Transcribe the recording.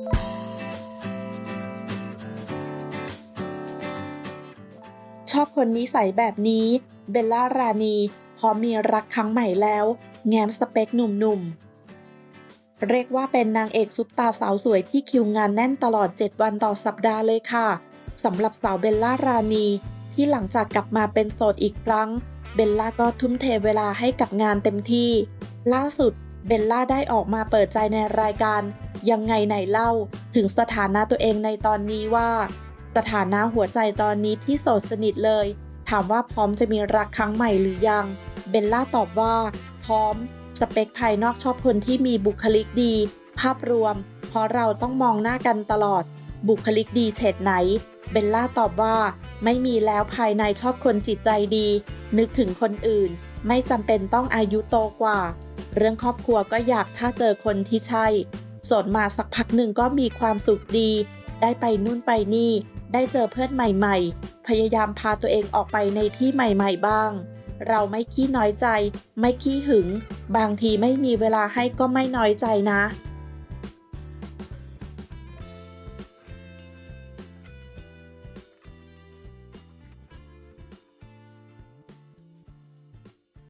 ชอบคนนิสัยแบบนี้ เบลล่ารานีพอมมีรักครั้งใหม่แล้ว แง้มสเปคหนุ่มๆ เรียกว่าเป็นนางเอกซุปตาสาวสวยที่คิวงานแน่นตลอด 7 วันต่อสัปดาห์เลยค่ะสำหรับสาวเบลล่ารานี ที่หลังจากกลับมาเป็นโสดอีกครั้ง เบลล่าก็ทุ่มเทเวลาให้กับงานเต็มที่ ล่าสุดเบลล่าได้ออกมาเปิดใจในรายการ ยังไงไหนเล่าถึงสถานะตัวเองในตอนนี้ว่า สถานะหัวใจตอนนี้ที่โสดสนิทเลย ถามว่าพร้อมจะมีรักครั้งใหม่หรือยัง เบลล่าตอบว่า พร้อม สเปคภายนอกชอบคนที่มีบุคลิกดี ภาพรวม เพราะเราต้องมองหน้ากันตลอด บุคลิกดีเฉดไหน เบลล่าตอบว่า ไม่มีแล้วภายในชอบคนจิตใจดี นึกถึงคนอื่น ไม่จำเป็นต้องอายุโตกว่า เรื่องครอบครัวก็อยากถ้าเจอคนที่ใช่ สดมาสักพักหนึ่งก็มีความสุขดี ได้ไปนู่นไปนี่ ได้เจอเพื่อนใหม่ๆ พยายามพาตัวเองออกไปในที่ใหม่ๆบ้าง เราไม่ขี้น้อยใจ ไม่ขี้หึง บางทีไม่มีเวลาให้ก็ไม่น้อยใจนะ